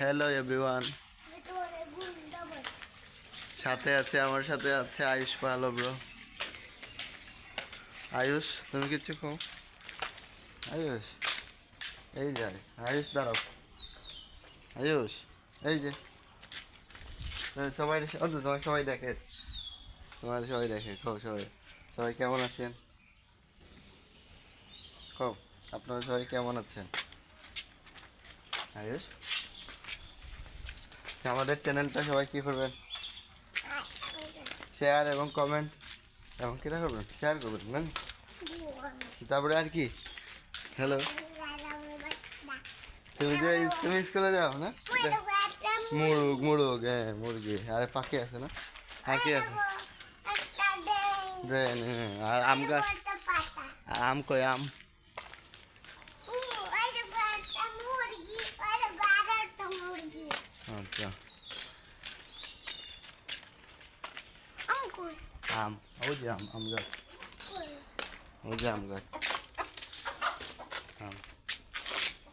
Hello everyone সাথে আছে, আমার সাথে আছে আয়ুষ ভালো ব্রো আয়ুষ, তুমি কিচ্ছু খাও আয়ুষ, এই যাই আয়ুষ, দাঁড়াও। আয়ুষ, এই যে। সবাই ও তো তোমার সবাই দেখে। তোমার সবাই দেখে খাও সবাই। সবাই কেমন আছেন? খাও আপনারা সবাই কেমন আছেন? আয়ুষ? আমাদের চ্যানেলটা সবাই কি করবেন? শেয়ার এবং কমেন্ট এবং কিটা করবেন? শেয়ার করবেন না? তারপরে আর কি? হ্যালো তুমি যে তুমি স্কুলে যাও না? মুরগ মুরগ হ্যাঁ মুরগি। আরে পাখি আছে না? পাখি আছে। ড্রেন। হ্যাঁ আর আম গাছ। আম কই আম? আচ্ছা আম ওই যে আম আম গাছ ওই যে আম গাছ আম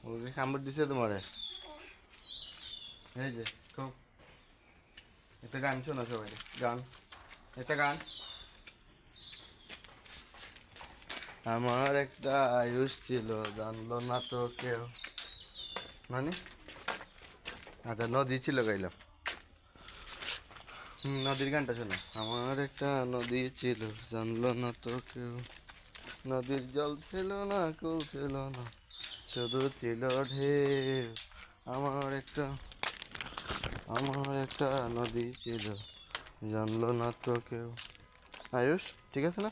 ওকে কামড় দিছে তোমারে এই যে খুব একটা গান শোনো সবাই গান একটা গান আমার একটা আয়ুষ ছিল জানলো না তো কেউ মানে আচ্ছা নদী ছিল গাইলাম নদীর গানটা শোনো। আমার একটা নদী ছিল, জানলো না তো কেউ। নদীর জল ছিল না কেউ ছিল না, শুধু ছিল ঢেউ। আমার একটা আমার একটা নদী ছিল, জানলো না তো কেউ। আয়ুষ, ঠিক আছে না?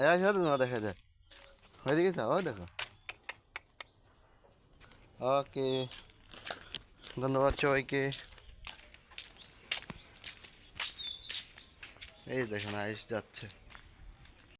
এই আয়ুষ তো তোমার দেখা যায়। ওইদিকে গেছে? ও, দেখো। ওকে। ধন্যবাদ সবাইকে। এই দেখেন আয়ুষ যাচ্ছে।